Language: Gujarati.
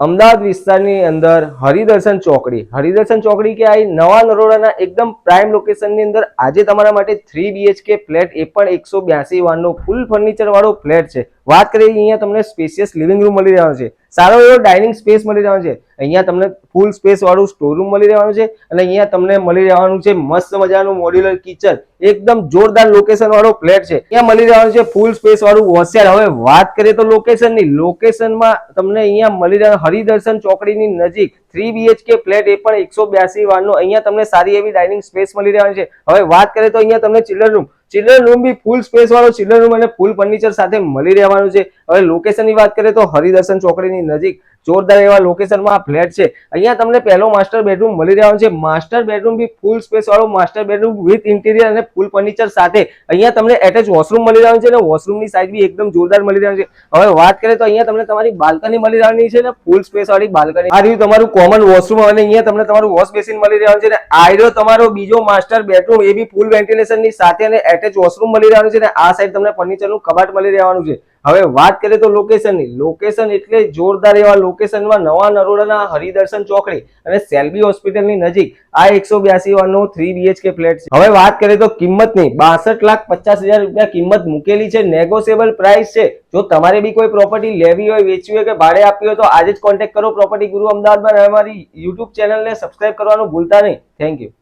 અમદાવાદ વિસ્તારની અંદર હરિદર્શન ચોકડી. હરિદર્શન ચોકડી કે આ નવા નરોડાના એકદમ પ્રાઇમ લોકેશનની અંદર આજે તમારા માટે થ્રી બીએચકે ફ્લેટ એ પણ એકસો બ્યાસી વાનનો ફૂલ ફર્નિચર વાળો ફ્લેટ છે. વાત કરીએ અહીંયા તમને સ્પેશિયસ લિવિંગ રૂમ મળી રહેવાનો છે. સારો એવો ડાઇનિંગ સ્પેસ મળી રહેવાનો છે. અહીંયા તમને ફૂલ સ્પેસ વાળું સ્ટોર રૂમ મળી રહેવાનું છે અને અહીંયા તમને મળી રહેવાનું છે મસ્ત મજાનું મોડ્યુલર કિચન એકદમ જોરદાર લોકેશન વાળો ફ્લેટ છે. અહીંયા મળી રહેવાનું છે ફૂલ સ્પેસ વાળું વોશિયાર હવે વાત કરીએ તો લોકેશનની. લોકેશનમાં તમને અહીંયા મળી રહેવાનું હરિદર્શન ચોકડીની નજીક થ્રી બીએચકે ફ્લેટ એ પણ એકસો બ્યાસી વાળનો અહીંયા તમને સારી એવી ડાઇનિંગ સ્પેસ મળી રહેવાની છે. હવે વાત કરીએ તો અહીંયા તમને children room children room beautiful space વાળો ચિલ્ડ્રન રૂમ અને ફૂલ ફર્નિચર સાથે મળી રહેવાનું છે. હવે લોકેશનની વાત કરીએ તો હરિદર્શન ચોકડીની નજીક જોરદાર એવા લોકેશનમાં ફ્લેટ છે. અહીંયા તમને પહેલો માસ્ટર બેડરૂમ મળી રહ્યો છે. માસ્ટર બેડરૂમ બી ફૂલ સ્પેસ વાળો માસ્ટર બેડરૂમ વિથ ઇન્ટિરિયર અને ફૂલ ફર્નિચર સાથે. અહીંયા તમને એટેચ વોશરૂમ મળી રહ્યો છે અને વોશરૂમની સાઇઝ બી એકદમ જોરદાર મળી રહ્યો છે. હવે વાત કરીએ તો અહીંયા તમને તમારી બાલ્કની મળી રહેવાની છે ને ફૂલ સ્પેસ વાળી બાલ્કની આ રહ્યું તમારું કોમન વોશરૂમ અને અહીંયા તમને તમારું વોશ બેસિન મળી રહેવાનું છે અને આ રહ્યો તમારો બીજો માસ્ટર બેડરૂમ એ બી ફૂલ વેન્ટિલેશનની સાથે અને એટેચ વોશરૂમ મળી રહેવાનું છે અને આ સાઈડ તમને ફર્નિચરનું કબાટ મળી રહેવાનું છે. હવે વાત કરીએ તો લોકેશનની લોકેશન એટલે જોરદાર એવા લોકેશનમાં નવા નરોડાના હરિદર્શન ચોકડી અને સેલ્બી હોસ્પિટલની નજીક. આ એકસો બ્યાસી વારનો થ્રી બીએચકે ફ્લેટ છે. હવે વાત કરીએ તો કિંમતની. બાસઠ લાખ પચાસ હજાર રૂપિયા કિંમત મૂકેલી છે. નેગોશિયેબલ પ્રાઇસ છે. જો તમારે બી કોઈ પ્રોપર્ટી લેવી હોય, વેચવી હોય કે ભાડે આપવી હોય, તો આજે જ કોન્ટેક્ટ કરો પ્રોપર્ટી ગુરુ અમદાવાદમાં. અમારી યુટ્યુબ ચેનલને સબસ્ક્રાઇબ કરવાનું ભૂલતા નહીં. Thank you